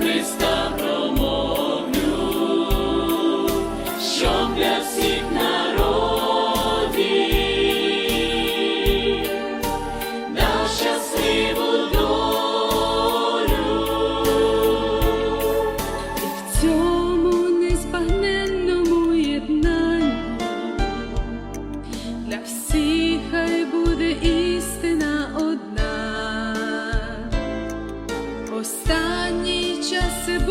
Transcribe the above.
Христа промовлю, щоб для всіх цьому незбагненному єднанні для всіх хай буде істина одна. Останній час будуть.